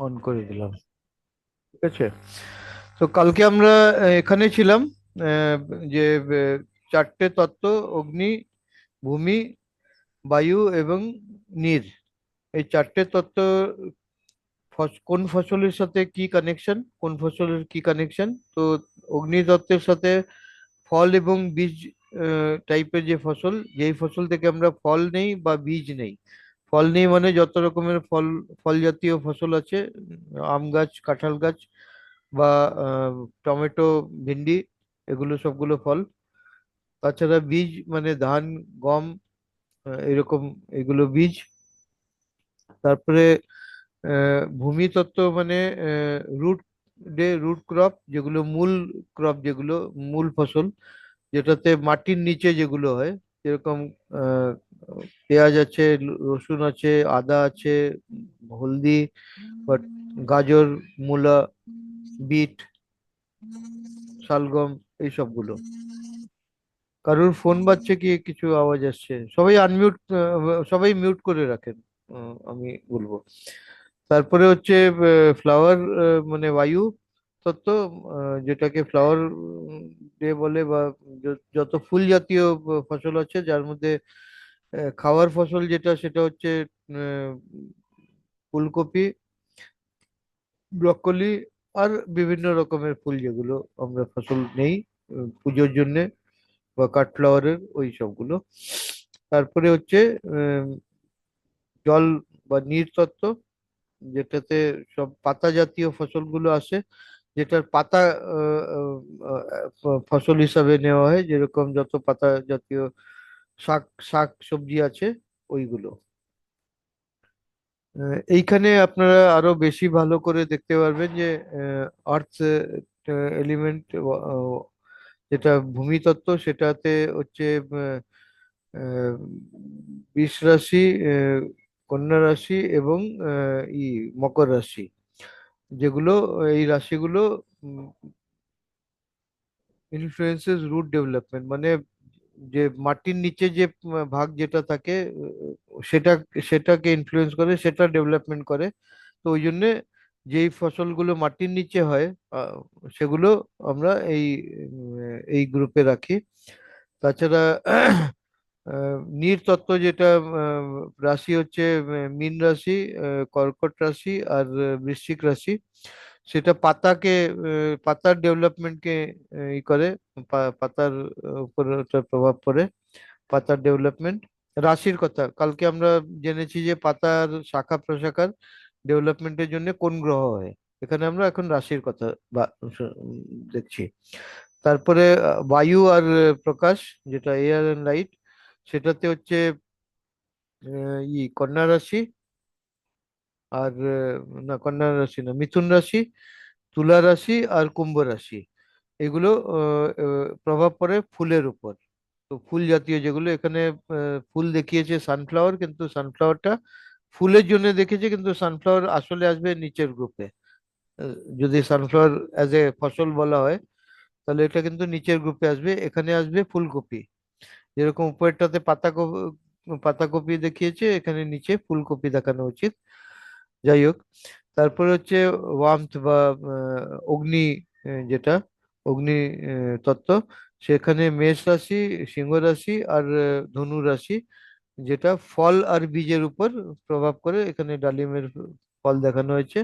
On করে দিলাম। ঠিক আছে? তো কালকে আমরা এখানে ছিলাম যে চারটে তত্ত্ব অগ্নি ভূমি বায়ু এবং নীর। এই চারটে তত্ত্ব কোন ফসলের সাথে কি কানেকশন কোন ফসলের কি কানেকশন তো অগ্নিতত্ত্বের সাথে ফল এবং বীজ টাইপের যে ফসল যেই ফসল থেকে আমরা ফল নেই বা বীজ নেই ফল নেই মানে যত রকমের ফল ফল জাতীয় ফসল আছে আম গাছ কাঁঠাল গাছ বা টমেটো ভিন্ডি এগুলো সবগুলো ফল। তাছাড়া বীজ মানে ধান গম এরকম এগুলো বীজ। তারপরে আহ, ভূমিতত্ত্ব মানে রুট ডে রুট ক্রপ যেগুলো মূল ক্রপ যেগুলো মূল ফসল যেটাতে মাটির নিচে যেগুলো হয় যেরকম পেঁয়াজ আছে, রসুন আছে, আদা আছে, হলদি বা গাজর, মূলা, বিট, শালগম এই সবগুলো কারোর ফোন বাজছে কি কিছু আওয়াজ আসছে? সবাই আনমিউট সবাই মিউট করে রাখেন আমি বলব। তারপরে হচ্ছে ফ্লাওয়ার মানে বায়ু তত্ত্ব যেটাকে ফ্লাওয়ার ডে বলে বা যত ফুল জাতীয় ফসল আছে, যার মধ্যে খাওয়ার ফসল যেটা, সেটা হচ্ছে ফুলকপি, ব্রকলি আর বিভিন্ন রকমের ফুল যেগুলো আমরা ফসল নেই পুজোর জন্য বা কাঠফ্লাওয়ারের ওই সবগুলো। তারপরে হচ্ছে জল বা নৃতত্ত্ব যেটাতে সব পাতা জাতীয় ফসলগুলো আসে, যেটার পাতা ফসল হিসাবে নেওয়া হয়, যেরকম যত পাতা জাতীয় শাক শাক সবজি আছে ওইগুলো। এইখানে আপনারা আরও বেশি ভালো করে দেখতে পারবেন যে আর্থ এলিমেন্ট যেটা ভূমিতত্ত্ব সেটাতে হচ্ছে আহ, রাশি কন্যা রাশি এবং ই মকর রাশি। যেগুলো এই রাশিগুলো ইনফ্লুয়েন্সেস রুট ডেভেলপমেন্ট মানে যে মাটির নিচে যে ভাগ যেটা থাকে সেটা সেটাকে ইনফ্লুয়েন্স করে সেটা ডেভেলপমেন্ট করে। তো ওই জন্যে যেই ফসলগুলো মাটির নিচে হয় সেগুলো আমরা এই এই গ্রুপে রাখি। তাছাড়া আহ, নীরতত্ত্ব যেটা রাশি হচ্ছে মীন রাশি কর্কট রাশি আর বৃশ্চিক রাশি। সেটা পাতাকে পাতার ডেভেলপমেন্টকে ই করে পাতার উপর প্রভাব পড়ে পাতার ডেভেলপমেন্ট। রাশির কথা, কালকে আমরা জেনেছি যে পাতার শাখা প্রশাখার ডেভেলপমেন্টের জন্য কোন গ্রহ হয়? এখানে আমরা এখন রাশির কথা দেখছি। তারপরে বায়ু আর প্রকাশ, যেটা এয়ার অ্যান্ড লাইট সেটাতে হচ্ছে ই, কন্যা রাশি আর না, কন্যা রাশি না, মিথুন রাশি, তুলা রাশি আর কুম্ভ রাশি। এগুলো প্রভাব পড়ে ফুলের উপর। তো ফুল জাতীয় যেগুলো, এখানে ফুল দেখিয়েছে সানফ্লাওয়ার কিন্তু সানফ্লাওয়ারটা ফুলের জন্য দেখেছে কিন্তু সানফ্লাওয়ার আসলে আসবে নিচের গ্রুপে যদি সানফ্লাওয়ার অ্যাজ এ ফসল বলা হয়, তাহলে এটা কিন্তু নিচের গ্রুপে আসবে, এখানে আসবে ফুলকপি। যেরকম উপরেরটাতে পাতাকপি পাতাকপি দেখিয়েছে, এখানে নিচে ফুলকপি দেখানো উচিত। যাই হোক, তারপরে হচ্ছে ওয়ার্মথ বা অগ্নি যেটা অগ্নি তত্ত্ব, সেখানে মেষ রাশি, সিংহ রাশি আর ধনু রাশি, যেটা ফল আর বীজের উপর প্রভাব করে, এখানে ডালিমের ফল দেখানো হয়েছে।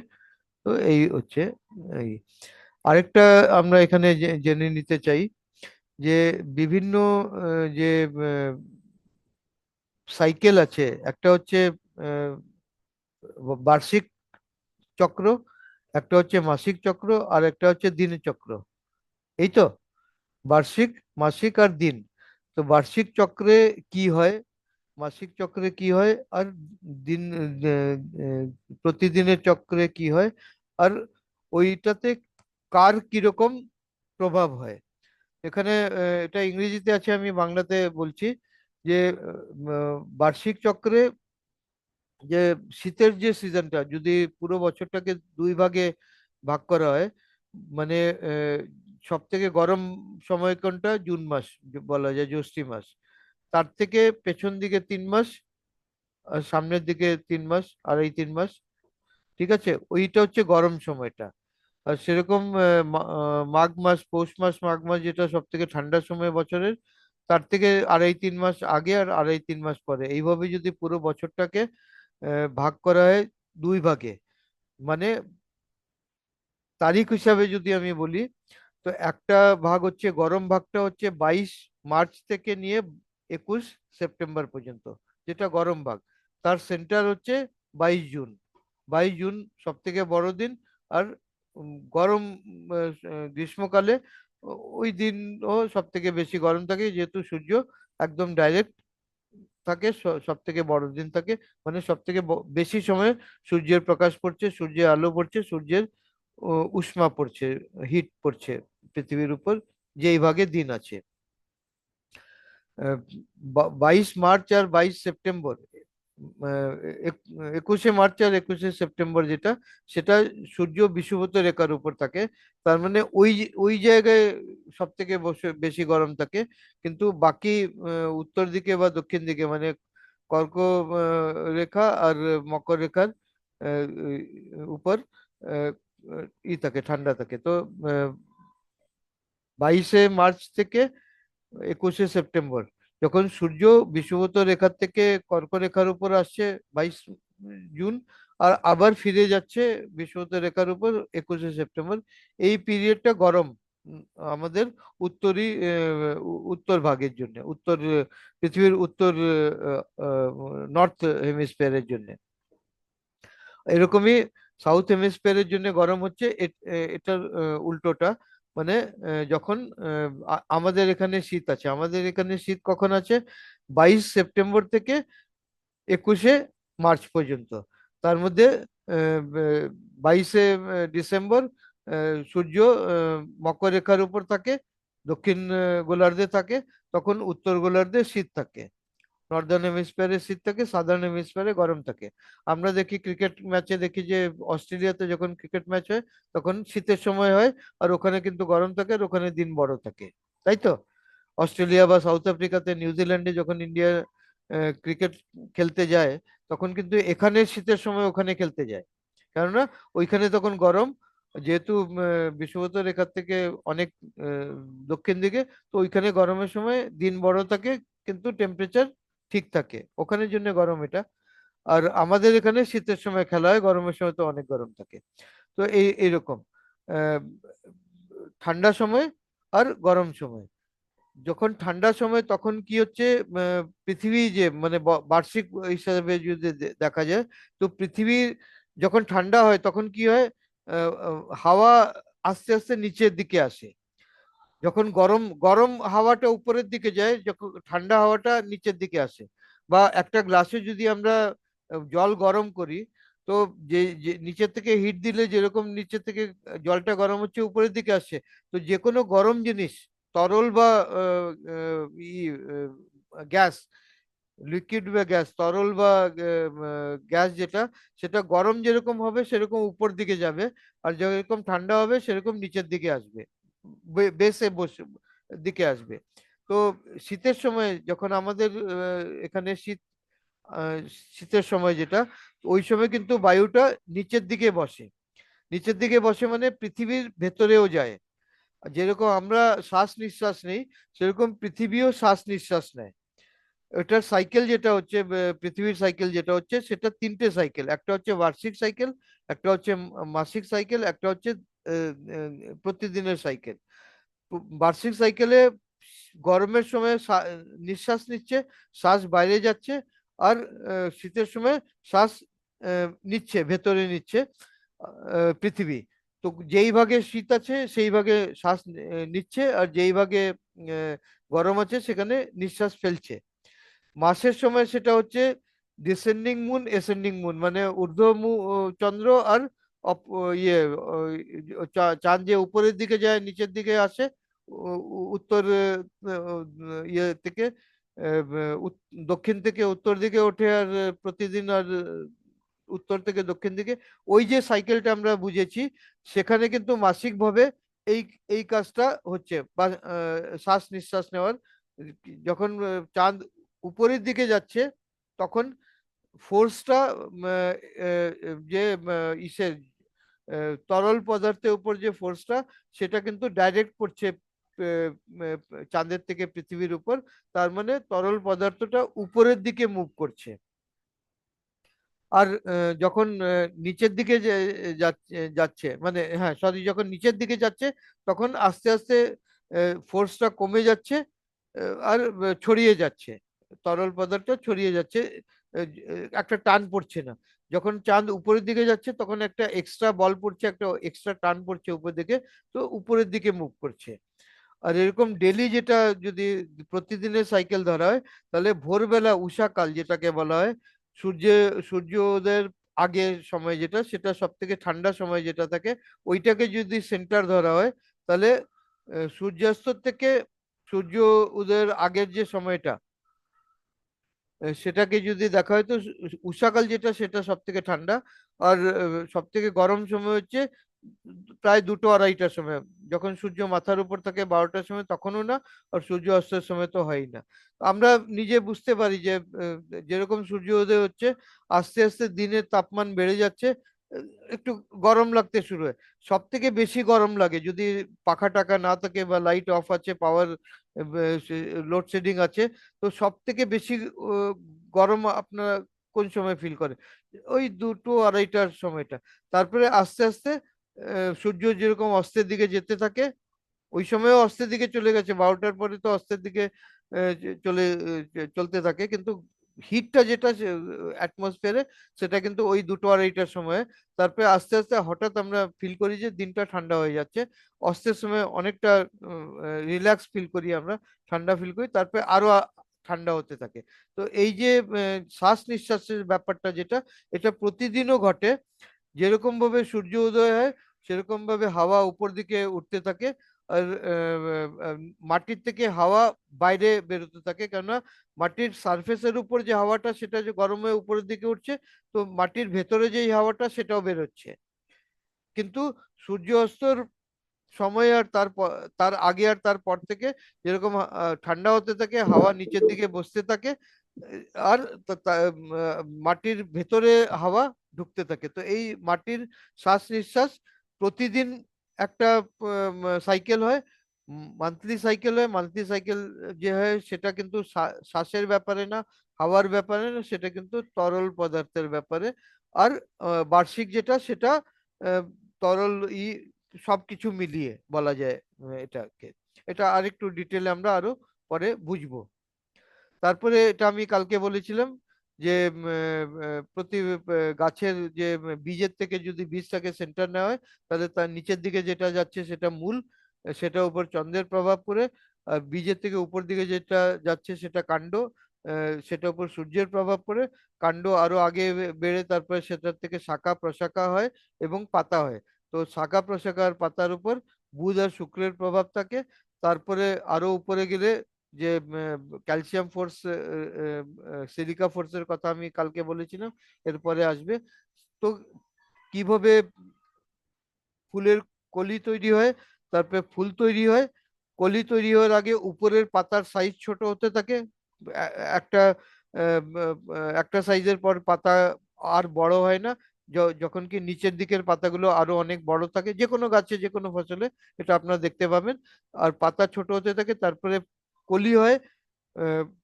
তো এই হচ্ছে, এই। আরেকটা আমরা এখানে জেনে নিতে চাই যে বিভিন্ন যে সাইকেল আছে, একটা হচ্ছে বার্ষিক চক্র, একটা হচ্ছে মাসিক চক্র আর একটা হচ্ছে দিন চক্র। এই তো? বার্ষিক, মাসিক আর দিন। তো বার্ষিক চক্রে কি হয়? মাসিক চক্রে কি হয়? আর দিন প্রতিদিনের চক্রে কি হয়? আর ওইটাতে কার কীরকম প্রভাব হয়? এখানে এটা ইংরেজিতে আছে, আমি বাংলাতে বলছি যে বার্ষিক চক্রে যে শীতের যে সিজনটা, যদি পুরো বছরটাকে দুই ভাগে ভাগ করা হয় মানে সব থেকে গরম সময় কোনটা? জুন মাস বলা যায় জ্যৈষ্ঠী মাস। তার থেকে পেছন দিকে তিন মাস, আর সামনের দিকে তিন মাস, আর এই তিন মাস, ঠিক আছে? ওইটা হচ্ছে গরম সময়টা। আর সেরকম মাঘ মাস, পৌষ মাস, মাঘ মাস যেটা সব থেকে ঠান্ডার সময় বছরের, তার থেকে আড়াই তিন মাস আগে আর আড়াই তিন মাস পরে। এইভাবে যদি পুরো বছরটাকে ভাগ করা হয় দুই ভাগে। মানে তারিখ হিসাবে যদি আমি বলি, তো একটা ভাগ হচ্ছে, গরম ভাগটা হচ্ছে বাইশ মার্চ থেকে নিয়ে একুশ সেপ্টেম্বর পর্যন্ত, যেটা গরম ভাগ। তার সেন্টার হচ্ছে বাইশ জুন। বাইশ জুন সব থেকে বড় দিন আর গরম গ্রীষ্মকালে ওই দিনও সব থেকে বেশি গরম থাকে, যেহেতু সূর্য একদম ডাইরেক্ট থাকে সব থেকে বড় দিন থাকে। মানে সব থেকে বেশি সময় সূর্যের প্রকাশ পড়ছে, সূর্যের আলো পড়ছে, সূর্যের উষ্মা পড়ছে হিট পড়ছে পৃথিবীর উপর, যেই ভাগে দিন আছে। বাইশ মার্চ আর বাইশ সেপ্টেম্বর একুশে মার্চ আর একুশে সেপ্টেম্বর যেটা, সেটা সূর্য বিষুবত রেখার উপর থাকে। তার মানে ওই ওই জায়গায় সব থেকে বেশি গরম থাকে। কিন্তু বাকি উত্তর দিকে বা দক্ষিণ দিকে মানে কর্ক রেখা আর মকর রেখার উপর ই থাকে, ঠান্ডা থাকে। তো বাইশে মার্চ থেকে একুশে সেপ্টেম্বর যখন সূর্য বিষুবত রেখার থেকে কর্করেখার উপর আসছে বাইশ জুন, আর আবার ফিরে যাচ্ছে বিষুবত রেখার উপর একুশে সেপ্টেম্বর, এই পিরিয়ডটা গরম আমাদের উত্তরই উত্তর ভাগের জন্য, উত্তর পৃথিবীর উত্তর নর্থ হেমিস্ফিয়ারের জন্য। এরকমই সাউথ হেমিস্ফিয়ারের জন্য গরম হচ্ছে এটার উল্টোটা। মানে যখন আমাদের এখানে শীত আছে। আমাদের এখানে শীত কখন আছে? বাইশ সেপ্টেম্বর থেকে একুশে মার্চ পর্যন্ত। তার মধ্যে বাইশে ডিসেম্বর সূর্য মকর রেখার উপর থাকে, দক্ষিণ গোলার্ধে থাকে, তখন উত্তর গোলার্ধে শীত থাকে। নর্দার্ন হেমিস্ফিয়ারে শীত থাকে সাদার্ন হেমিস্ফিয়ারে গরম থাকে। আমরা দেখি ক্রিকেট ম্যাচে দেখি যে অস্ট্রেলিয়াতে যখন ক্রিকেট ম্যাচ হয় তখন শীতের সময় হয় আর ওখানে কিন্তু গরম থাকে আর ওখানে দিন বড় থাকে। তাই তো? অস্ট্রেলিয়া বা সাউথ আফ্রিকাতে নিউজিল্যান্ডে যখন ইন্ডিয়া ক্রিকেট খেলতে যায় তখন কিন্তু এখানে শীতের সময় ওখানে খেলতে যায়। কেননা ওইখানে তখন গরম যেহেতু আহ, বিষুবত রেখার থেকে অনেক দক্ষিণ দিকে তো ওইখানে গরমের সময় দিন বড় থাকে কিন্তু টেম্পারেচার ঠিক থাকে। ওখানের জন্য গরম এটা। আর আমাদের এখানে শীতের সময় খেলা হয়, গরমের সময় তো অনেক গরম থাকে। তো এই, এইরকম। ঠান্ডা সময় আর গরম সময়। যখন ঠান্ডার সময় তখন কি হচ্ছে পৃথিবী যে মানে বার্ষিক হিসাবে যদি দেখা যায়, তো পৃথিবীর যখন ঠান্ডা হয় তখন কি হয় হাওয়া আস্তে আস্তে নিচের দিকে আসে। যখন গরম গরম হাওয়াটা উপরের দিকে যায়, যখন ঠান্ডা হাওয়াটা নিচের দিকে আসে। বা একটা গ্লাসে যদি আমরা জল গরম করি, তো যে নিচের থেকে হিট দিলে যেরকম নিচের থেকে জলটা গরম হচ্ছে, উপরের দিকে আসছে তো যে কোনো গরম জিনিস, তরল বা গ্যাস লিকুইড বা গ্যাস, তরল বা গ্যাস যেটা, সেটা গরম যেরকম হবে, সেরকম উপর দিকে যাবে। আর যেরকম ঠান্ডা হবে, সেরকম নিচের দিকে আসবে। বেসে বসে, দিকে আসবে। তো শীতের সময় যখন আমাদের এখানে শীত শীতের সময় যেটা, ওই সময় কিন্তু বায়ুটা নিচের দিকে বসে। নিচের দিকে বসে মানে পৃথিবীর ভেতরেও যায়। যেরকম আমরা শ্বাস নিঃশ্বাস নেই, সেরকম পৃথিবীও শ্বাস নিঃশ্বাস নেয়। এটার সাইকেল যেটা হচ্ছে পৃথিবীর সাইকেল যেটা হচ্ছে, সেটা তিনটে সাইকেল। একটা হচ্ছে বার্ষিক সাইকেল, একটা হচ্ছে মাসিক সাইকেল, একটা হচ্ছে প্রতিদিনের সাইকেল বার্ষিক সাইকেলে গরমের সময় নিঃশ্বাস নিচ্ছে, শ্বাস বাইরে যাচ্ছে আর শীতের সময় শ্বাস নিচ্ছে, ভেতরে নিচ্ছে পৃথিবী। তো যেই ভাগে শীত আছে সেই ভাগে শ্বাস নিচ্ছে আর যেই ভাগে গরম আছে সেখানে নিঃশ্বাস ফেলছে। মাসের সময় সেটা হচ্ছে ডিসেন্ডিং মুন এসেন্ডিং মুন মানে ঊর্ধ্ব চন্দ্র আর ইয়ে চাঁদ যে উপরের দিকে যায়, নিচের দিকে আসে উত্তর ইয়ে থেকে দক্ষিণ থেকে উত্তর দিকে ওঠে আর প্রতিদিন আর উত্তর থেকে দক্ষিণ দিকে, ওই যে সাইকেলটা আমরা বুঝেছি, সেখানে কিন্তু মাসিক ভাবে এই এই কাজটা হচ্ছে, বা শ্বাস নিঃশ্বাস নেওয়ার, যখন চাঁদ উপরের দিকে যাচ্ছে, তখন ফোর্সটা যে ইসের তরল পদার্থের উপর যে ফোর্সটা সেটা কিন্তু ডাইরেক্ট পড়ছে চাঁদের থেকে পৃথিবীর উপর। তার মানে তরল পদার্থটা উপরের দিকে মুভ করছে। আর যখন নিচের দিকে যাচ্ছে মানে হ্যাঁ সরি যখন নিচের দিকে যাচ্ছে, তখন আস্তে আস্তে ফোর্সটা কমে যাচ্ছে আর ছড়িয়ে যাচ্ছে। তরল পদার্থ ছড়িয়ে যাচ্ছে একটা টান পড়ছে না। যখন চাঁদ উপরের দিকে যাচ্ছে, তখন একটা এক্সট্রা বল পড়ছে, একটা এক্সট্রা টান পড়ছে উপর দিকে, তো উপরের দিকে মুভ করছে। আর এরকম ডেলি যেটা যদি প্রতিদিনের সাইকেল ধরা হয়, তাহলে ভোরবেলা উষাকাল যেটাকে বলা হয়, সূর্য, সূর্যোদয়ের আগের সময় যেটা, সেটা সব থেকে ঠান্ডা সময় যেটা থাকে, ওইটাকে যদি সেন্টার ধরা হয়, তাহলে সূর্যাস্ত থেকে সূর্য উদয়ের আগের যে সময়টা সেটাকে যদি দেখা হয় তো উষাকাল যেটা সেটা সব থেকে ঠান্ডা। আর সব থেকে গরম সময় হচ্ছে প্রায় দুটো আড়াইটার সময়। যখন সূর্য মাথার উপর থাকে বারোটার সময় তখনও না, আর সূর্য অস্তের সময় তো হয়ই না। আমরা নিজে বুঝতে পারি যে যেরকম সূর্য উদয় হচ্ছে, আস্তে আস্তে দিনের তাপমান বেড়ে যাচ্ছে একটু গরম লাগতে শুরু হয়। সব থেকে বেশি গরম লাগে যদি পাখা টাকা না থাকে বা লাইট অফ আছে পাওয়ার লোডশেডিং আছে, তো সব থেকে বেশি গরম আপনারা কোন সময় ফিল করে ওই দুটো আড়াইটার সময়টা। তারপরে আস্তে আস্তে সূর্য যেরকম অস্তের দিকে যেতে থাকে, ওই সময়ও অস্তের দিকে চলে গেছে। বারোটার পরে তো অস্তের দিকে চলে চলতে থাকে। কিন্তু হিটটা যেটা অ্যাটমসফিয়ারে সেটা কিন্তু ওই দুটো আড়াইটার সময়। তারপরে আস্তে আস্তে হঠাৎ আমরা ফিল করি যে দিনটা ঠান্ডা হয়ে যাচ্ছে। অস্তের সময় অনেকটা রিল্যাক্স ফিল করি আমরা, ঠান্ডা ফিল করি। তারপরে আরও ঠান্ডা হতে থাকে। তো এই যে শ্বাস নিঃশ্বাসের ব্যাপারটা যেটা, এটা প্রতিদিনও ঘটে। যেরকম ভাবে সূর্য উদয় হয় সেরকম ভাবে হাওয়া উপর দিকে উঠতে থাকে। মাটির থেকে হাওয়া বাইরে বেরোতে থাকে। কেননা মাটির সারফেসের উপর যে হাওয়াটা, সেটা যে গরমে উপরের দিকে উঠছে, তো মাটির ভেতরে যে হাওয়াটা, সেটাও বেরোচ্ছে। কিন্তু সূর্য অস্তর সময় আর তার তার আগে আর তার পর থেকে যেরকম ঠান্ডা হতে থাকে, হাওয়া নিচের দিকে বসতে থাকে, আর মাটির ভেতরে হাওয়া ঢুকতে থাকে। তো এই মাটির শ্বাস নিঃশ্বাস প্রতিদিন একটা সাইকেল হয়। মান্থলি সাইকেল হয়। মান্থলি সাইকেল যে হয় সেটা কিন্তু শ্বা- শ্বাসের ব্যাপারে না, হাওয়ার ব্যাপারে না, সেটা কিন্তু তরল পদার্থের ব্যাপারে। আর বার্ষিক যেটা সেটা তরল ই সবকিছু মিলিয়ে বলা যায় এটাকে। এটা আরেকটু ডিটেলে আমরা আরও পরে বুঝব। তারপরে এটা আমি কালকে বলেছিলাম যে প্রতি গাছের যে বীজের থেকে যদি বীজটাকে সেন্টার নেওয়া হয়, তাহলে তার নিচের দিকে যেটা যাচ্ছে সেটা মূল সেটা উপর চন্দ্রের প্রভাব পড়ে, আর বীজের থেকে উপর দিকে যেটা যাচ্ছে সেটা কাণ্ড সেটা উপর সূর্যের প্রভাব পড়ে, কাণ্ড আরও আগে বেড়ে তারপরে সেটার থেকে শাখা প্রশাখা হয় এবং পাতা হয়। তো শাখা প্রশাখা আর পাতার উপর বুধ আর শুক্রের প্রভাব থাকে, তারপরে আরও উপরে গেলে যে ক্যালসিয়াম ফোর্স সিলিকা ফোর্সের কথা আমি কালকে বলেছিলাম, এরপরে আসবে। তো কীভাবে ফুলের কলি তৈরি হয়? তারপরে ফুল তৈরি হয়। কলি তৈরি হওয়ার আগে উপরের পাতার সাইজ ছোট হতে থাকে। একটা একটা সাইজের পর পাতা আর বড় হয় না। যখন কি নিচের দিকের পাতাগুলো আরও অনেক বড় থাকে যে কোনো গাছে যে কোনো ফসলে, এটা আপনারা দেখতে পাবেন। আর পাতা ছোট হতে থাকে, তারপরে কলি হয়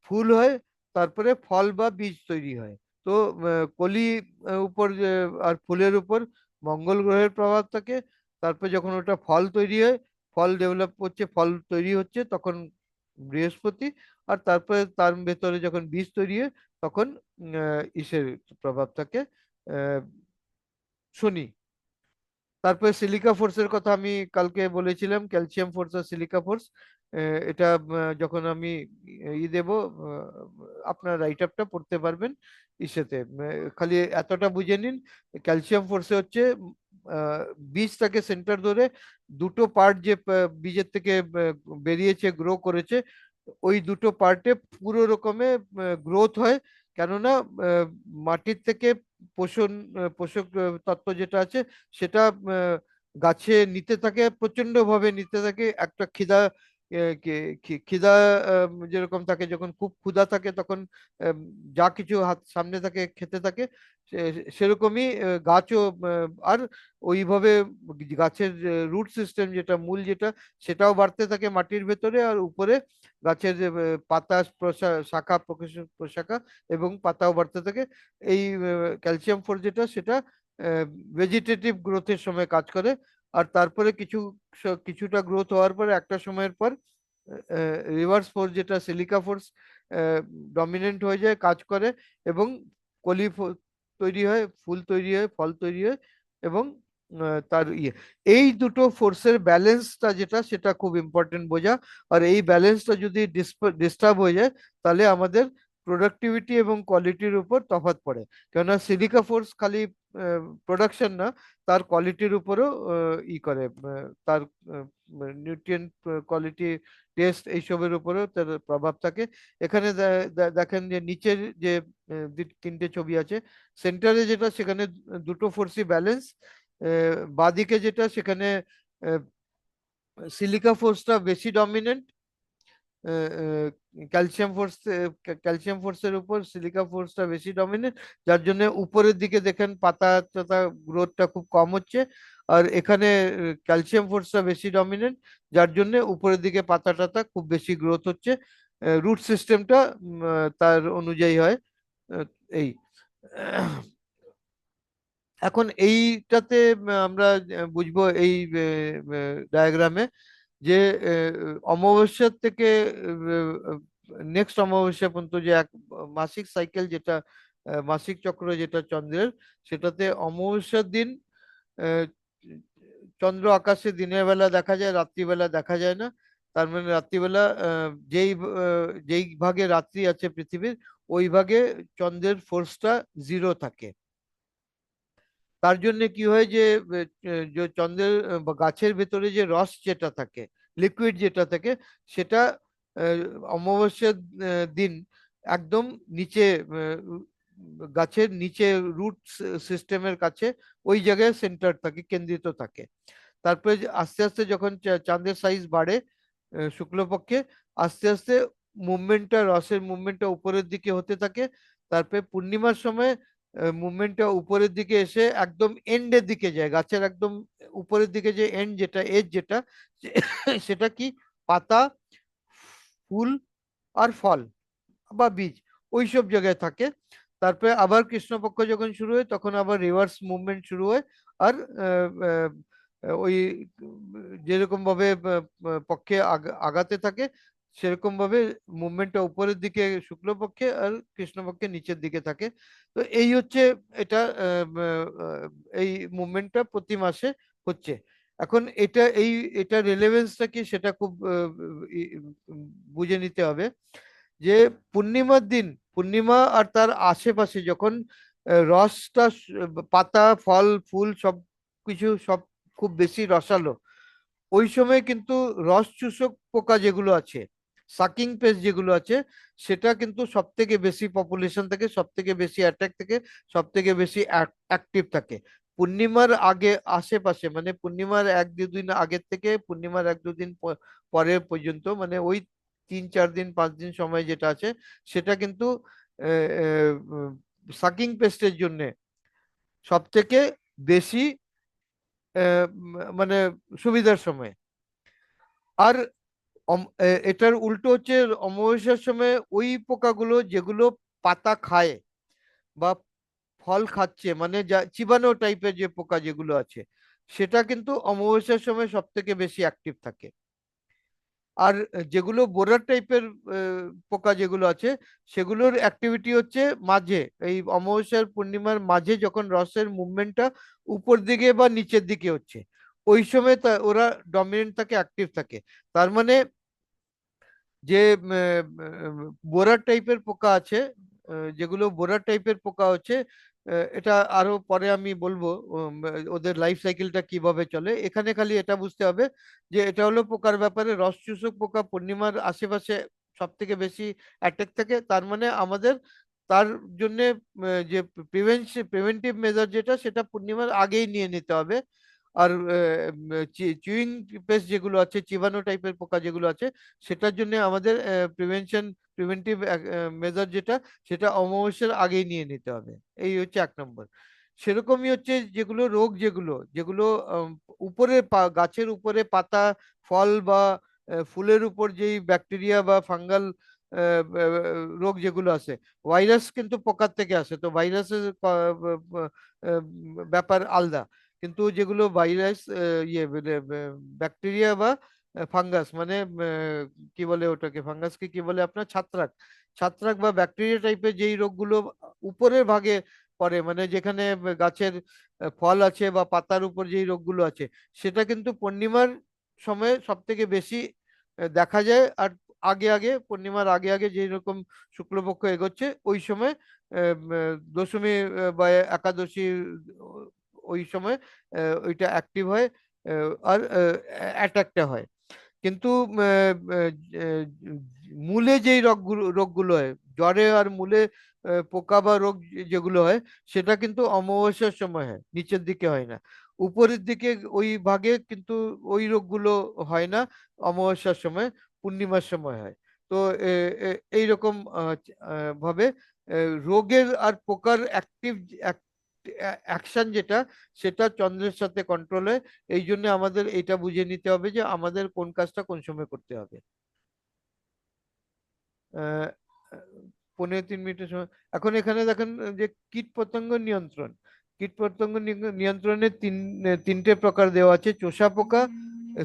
ফুল হয়, তারপরে ফল বা বীজ তৈরি হয়। তো কলি উপর আর ফুলের উপর মঙ্গল গ্রহের প্রভাব থাকে, তারপর যখন ওটা ফল তৈরি হয়, ফল ডেভেলপ করছে ফল তৈরি হচ্ছে, তখন বৃহস্পতি, আর তারপরে তার ভেতরে যখন বীজ তৈরি হয়, তখন ইসের প্রভাব থাকে শনি। তারপরে সিলিকা ফোর্সের কথা আমি কালকে বলেছিলাম ক্যালসিয়াম ফোর্স আর সিলিকা ফোর্স এটা যখন আমি ই দেব আপনার রাইট আপটা পড়তে পারবেন ইসেতে। খালি এতটা বুঝে নিন ক্যালসিয়াম ফোর্সে হচ্ছে আহ, বীজটাকে সেন্টার ধরে দুটো পার্ট যে বীজের থেকে বেরিয়েছে গ্রো করেছে ওই দুটো পার্টে পুরো রকমে গ্রোথ হয়। কেননা মাটির থেকে পোষণ পোষক তত্ত্ব যেটা আছে সেটা গাছে নিতে থাকে প্রচণ্ড ভাবে নিতে থাকে একটা খিদা খিদা যেরকম থাকে, যখন খুব ক্ষুধা থাকে, তখন যা কিছু হাত, সামনে থাকে, খেতে থাকে সেরকমই গাছও আর ওইভাবে গাছের রুট সিস্টেম যেটা, মূল যেটা, সেটাও বাড়তে থাকে মাটির ভেতরে, আর উপরে গাছের পাতা শাখা প্রশাখা এবং পাতাও বাড়তে থাকে। এই ক্যালসিয়াম ফোর যেটা, সেটা ভেজিটেটিভ গ্রোথের সময় কাজ করে। আর তারপরে কিছু কিছুটা গ্রোথ হওয়ার পরে একটা সময়ের পর রিভার্স ফোর্স যেটা সিলিকা ফোর্স ডমিনেন্ট হয়ে যায়, কাজ করে এবং কলি তৈরি হয়, ফুল তৈরি হয়, ফল তৈরি হয় এবং তার ইয়ে। এই দুটো ফোর্সের ব্যালেন্সটা যেটা, সেটা খুব ইম্পর্টেন্ট বোঝা। আর এই ব্যালেন্সটা যদি ডিস্টার্ব হয়ে যায়, তাহলে আমাদের প্রোডাক্টিভিটি এবং কোয়ালিটির উপর তফাৎ পড়ে। কেননা সিলিকা ফোর্স খালি প্রোডাকশন না, তার কোয়ালিটির উপরও ই করে তার নিউট্রিয়েন্ট কোয়ালিটি টেস্ট এইসবের উপরেও তার প্রভাব থাকে। এখানে দেখেন যে নিচের যে তিনটে ছবি আছে সেন্টারে যেটা, সেখানে দুটো ফোর্সই ব্যালেন্স বাদিকে যেটা, সেখানে সিলিকা ফোর্সটা বেশি ডমিনেন্ট ক্যালসিয়াম ফোর্স ক্যালসিয়াম ফোর্সের উপর সিলিকা ফোর্সটা বেশি ডমিনেন্ট যার জন্য উপরের দিকে দেখেন পাতা টাতা গ্রোথটা খুব কম হচ্ছে, আর এখানে ক্যালসিয়াম ফোর্সটা বেশি ডমিনেন্ট যার জন্য উপরের দিকে পাতা টাতা খুব বেশি গ্রোথ হচ্ছে রুট সিস্টেমটা তার অনুযায়ী হয় এই। এখন এইটাতে আমরা বুঝব এই ডায়াগ্রামে যে অমাবস্যার থেকে নেক্সট অমাবস্যা পর্যন্ত যে এক মাসিক সাইকেল যেটা মাসিক চক্র যেটা চন্দ্রের, সেটাতে অমাবস্যার দিন চন্দ্র আকাশে দিনের বেলা দেখা যায়, রাত্রিবেলা দেখা যায় না। তার মানে রাত্রিবেলা যেই যেই ভাগে রাত্রি আছে পৃথিবীর, ওই ভাগে চন্দ্রের ফোর্সটা জিরো থাকে। তার জন্য কি হয় যে চন্দ্রের গাছের ভেতরে যে রস যেটা থাকে লিকুইড যেটা থাকে, সেটা অমাবস্যার দিন একদম নিচে গাছের নিচে রুট সিস্টেমের কাছে ওই জায়গায় সেন্টার থাকে, কেন্দ্রিত থাকে। তারপরে আস্তে আস্তে যখন চাঁদের সাইজ বাড়ে শুক্লপক্ষে, আস্তে আস্তে মুভমেন্টটা রসের মুভমেন্টটা উপরের দিকে হতে থাকে। তারপরে পূর্ণিমার সময় মুভমেন্টটা উপরের দিকে এসে একদম এন্ডের দিকে যায়। গাছের একদম উপরের দিকে যে এন্ড যেটা এজ যেটা সেটা কি? পাতা ফুল আর ফল বা বীজ ওইসব জায়গায় থাকে। তারপরে আবার কৃষ্ণপক্ষ যখন শুরু হয় তখন আবার রিভার্স মুভমেন্ট শুরু হয়। আর ওই যেরকম ভাবে আহ, আহ, পক্ষে আগাতে থাকে সেরকম ভাবে মুভমেন্টটা উপরের দিকে শুক্লপক্ষে আর কৃষ্ণপক্ষে নিচের দিকে থাকে। তো এই হচ্ছে এটা এই মুভমেন্টটা প্রতি মাসে হচ্ছে। এখন এটা, এই, এটা রেলেভেন্সটা কি সেটা খুব বুঝে নিতে হবে যে পূর্ণিমার দিন, পূর্ণিমা আর তার আশেপাশে যখন রসটা পাতা, ফল, ফুল সব কিছু সব খুব বেশি রসালো, ওই সময় কিন্তু রস চুষক পোকা যেগুলো আছে সাকিং পেস্ট যেগুলো আছে, সেটা কিন্তু সব থেকে বেশি পপুলেশন থাকে সব থেকে বেশি অ্যাটাক থাকে সব থেকে বেশি অ্যাক্টিভ থাকে। পূর্ণিমার আগে, আশেপাশে মানে পূর্ণিমার এক দুদিন আগের থেকে, পূর্ণিমার এক দুদিন পরে পর্যন্ত মানে ওই তিন চার দিন, পাঁচ দিন সময় যেটা আছে, সেটা কিন্তু সাকিং পেস্টের জন্য সব থেকে বেশি মানে সুবিধার সময়। আর এটার উল্টো হচ্ছে অমাবস্যার সময় ওই পোকাগুলো যেগুলো পাতা খায় বা ফল খাচ্ছে মানে যা চিবানো টাইপের যে পোকা যেগুলো আছে, সেটা কিন্তু অমাবস্যার সময় সব থেকে বেশি অ্যাক্টিভ থাকে। আর যেগুলো বোরার টাইপের পোকা যেগুলো আছে, সেগুলোর অ্যাক্টিভিটি হচ্ছে মাঝে। এই অমাবস্যার পূর্ণিমার মাঝে যখন রসের মুভমেন্টটা উপর দিকে বা নিচের দিকে হচ্ছে, ওই সময় ওরা ডমিনেন্ট থাকে অ্যাক্টিভ থাকে। তার মানে যে বোরার টাইপের পোকা আছে যেগুলো বোরার টাইপের পোকা হচ্ছে এটা আরও পরে আমি বলব ওদের লাইফ সাইকেলটা কীভাবে চলে। এখানে খালি এটা বুঝতে হবে যে, এটা হলো পোকার ব্যাপারে রস চূষক পোকা, পূর্ণিমার আশেপাশে সব থেকে বেশি অ্যাটাক থাকে। তার মানে আমাদের, তার জন্য যে প্রিভেন্টিভ মেজার যেটা, সেটা পূর্ণিমার আগেই নিয়ে নিতে হবে। আর চুইং পেস্ট যেগুলো আছে, চিবানো টাইপের পোকা যেগুলো আছে, সেটার জন্য আমাদের প্রিভেনশন, প্রিভেন্টিভ মেজার যেটা, সেটা অমাবস্যার আগেই নিয়ে নিতে হবে। এই হচ্ছে এক নম্বর। সেরকমই হচ্ছে যেগুলো রোগ যেগুলো যেগুলো উপরে গাছের উপরে পাতা, ফল বা ফুলের উপর যেই ব্যাকটেরিয়া বা ফাঙ্গাল রোগ যেগুলো আছে, ভাইরাস কিন্তু পোকার থেকে আসে। তো ভাইরাসের ব্যাপার আলাদা। কিন্তু যেগুলো ভাইরাস ইয়ে ব্যাকটেরিয়া বা ফাঙ্গাস মানে কি বলে ওটাকে? ফাঙ্গাসকে কি বলে আপনার? ছত্রাক। ছত্রাক বা ব্যাকটেরিয়া টাইপের যেই রোগগুলো উপরের ভাগে পড়ে মানে যেখানে গাছের ফল আছে বা পাতার উপর যেই রোগগুলো আছে, সেটা কিন্তু পূর্ণিমার সময়ে সব থেকে বেশি দেখা যায়। আর আগে আগে, পূর্ণিমার আগে আগে যেই রকম শুক্লপক্ষ এগোচ্ছে, ওই সময় দশমী বা একাদশী ওই সময় ওইটা অ্যাক্টিভ হয় আর অ্যাটাকটা হয়। কিন্তু মূলে যেই রোগগুলো রোগগুলো হয় জ্বরে আর মূলে পোকা বা রোগ যেগুলো হয় সেটা কিন্তু অমাবস্যার সময় হয় নিচের দিকে হয় না। উপরের দিকে ওই ভাগে কিন্তু ওই রোগগুলো হয় না অমাবস্যার সময় পূর্ণিমার সময় হয়। তো এ- এ- এইরকম আহ, আহ, ভাবে রোগের আর পোকার অ্যাক্টিভ অ্যাকশন যেটা, সেটা চন্দ্রের সাথে কন্ট্রোল এই জন্য আমাদের এটা বুঝে নিতে হবে যে আমাদের কোন কাজটা কোন সময় করতে হবে। পনেরো তিন মিনিটের সময়। এখন এখানে দেখেন যে কীট পতঙ্গ নিয়ন্ত্রণ। কীট পতঙ্গ নি- নিয়ন্ত্রণের তিন, তিনটে প্রকার দেওয়া আছে, চোষা পোকা,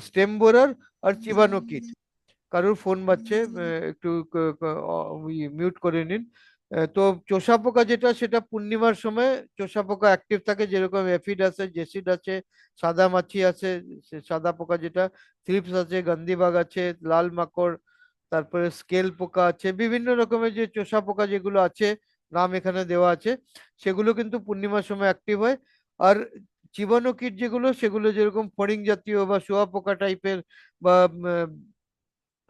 স্টেম বোরার আর চিবানো কীট। কারোর ফোন বাজছে একটু মিউট করে নিন। তো চোষা পোকা যেটা, সেটা পূর্ণিমার সময় চোষা পোকা অ্যাক্টিভ থাকে, যেরকম এফিড আছে জেসিড আছে, সাদা মাছি আছে সাদা পোকা যেটা থ্রিপস আছে, গান্ধিবাগ আছে, লাল মাকড়, তারপরে স্কেল পোকা আছে, বিভিন্ন রকমের যে চোষা পোকা যেগুলো আছে, নাম এখানে দেওয়া আছে, সেগুলো কিন্তু পূর্ণিমার সময় অ্যাক্টিভ হয়। আর চিবানো কীট যেগুলো, সেগুলো যেরকম ফড়িং জাতীয় বা শুঁয়াপোকা টাইপের বা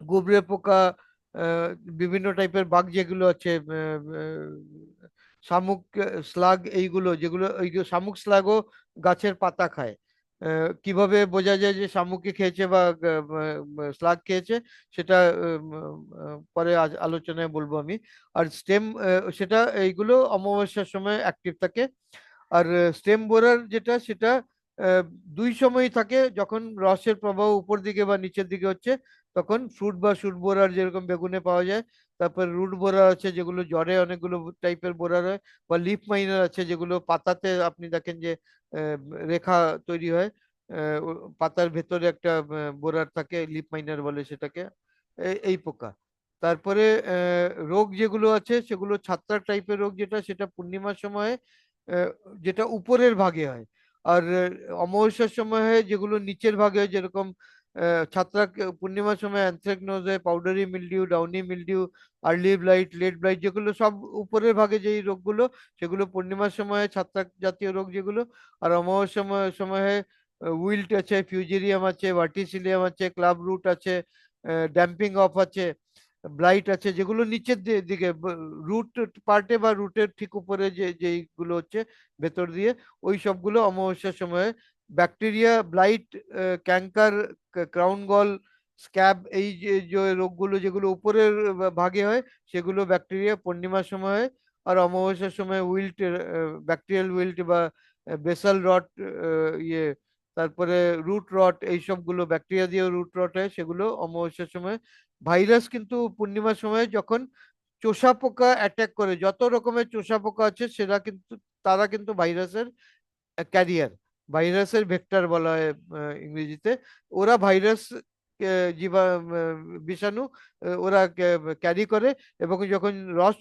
গুবরে পোকা বিভিন্ন টাইপের বাঘ যেগুলো আছে শামুক, স্লাগ এইগুলো যেগুলো, ওই শামুক স্লাগও গাছের পাতা খায়। কীভাবে বোঝা যায় যে শামুকে খেয়েছে বা স্লাগ খেয়েছে সেটা পরে আজ আলোচনায় বলব আমি। আর স্টেম সেটা এইগুলো অমাবস্যার সময় অ্যাক্টিভ থাকে। আর স্টেম বোরার যেটা, সেটা দুই সময়ই থাকে যখন রসের প্রবাহ উপর দিকে বা নিচের দিকে হচ্ছে। তখন ফ্রুট বা শুট বোরার যেরকম বেগুনে পাওয়া যায়, তারপর রুট বোরার আছে যেগুলো জড়ে অনেকগুলো টাইপের বোরার হয়, বা লিফ মাইনার আছে যেগুলো পাতাতে আপনি দেখেন যে রেখা তৈরি হয় পাতার ভেতরে একটা বোরার থাকে লিফ মাইনার বলে সেটাকে এই পোকা। তারপরে রোগ যেগুলো আছে সেগুলো ছত্রাক টাইপের রোগ যেটা, সেটা পূর্ণিমার সময় যেটা উপরের ভাগে হয়। আর, অমাবস্যার সময় যেগুলো নিচের ভাগে হয়, যেরকম ছত্রাক, পূর্ণিমার সময় anthracnose powdery mildew downy mildew early blight late blight যেগুলো সব উপরের ভাগে যেই রোগগুলো সেগুলো পূর্ণিমার সময় ছত্রাক জাতীয় রোগ যেগুলো আর অমাবস্যার সময় সময় উইল্ট আছে ফিউজেরিয়াম আছে ভার্টিসিলিয়াম আছে ক্লাব রুট আছে ড্যাম্পিং অফ আছে ব্লাইট আছে যেগুলো নিচের দিকে রুট পার্টে বা রুটের ঠিক উপরে যে, যেইগুলো হচ্ছে ভেতর দিয়ে ওই সবগুলো অমাবস্যার সময়ে bacteria, blight canker crown gall, scab, এই যে রোগগুলো যেগুলো উপরের ভাগে হয়, সেগুলো ব্যাকটেরিয়া পূর্ণিমার সময় হয় আর অমাবস্যার সময় উইল্ট ব্যাকটেরিয়াল উইল্ট বা বেসাল রট ইয়ে তারপরে রুট রট, এই সবগুলো ব্যাকটেরিয়া দিয়ে রুট রট হয়, সেগুলো অমাবস্যার সময়। ভাইরাস কিন্তু পূর্ণিমার সময় যখন চোষা পোকা অ্যাটাক করে, যত রকমের চোষা পোকা আছে সেটা কিন্তু, তারা কিন্তু ভাইরাসের ক্যারিয়ার ভাইরাসের ভেক্টর বলা হয় ইংরেজিতে। ওরা ভাইরাস জীবা বিষাণু ওরা ক্যারি করে এবং যখন রস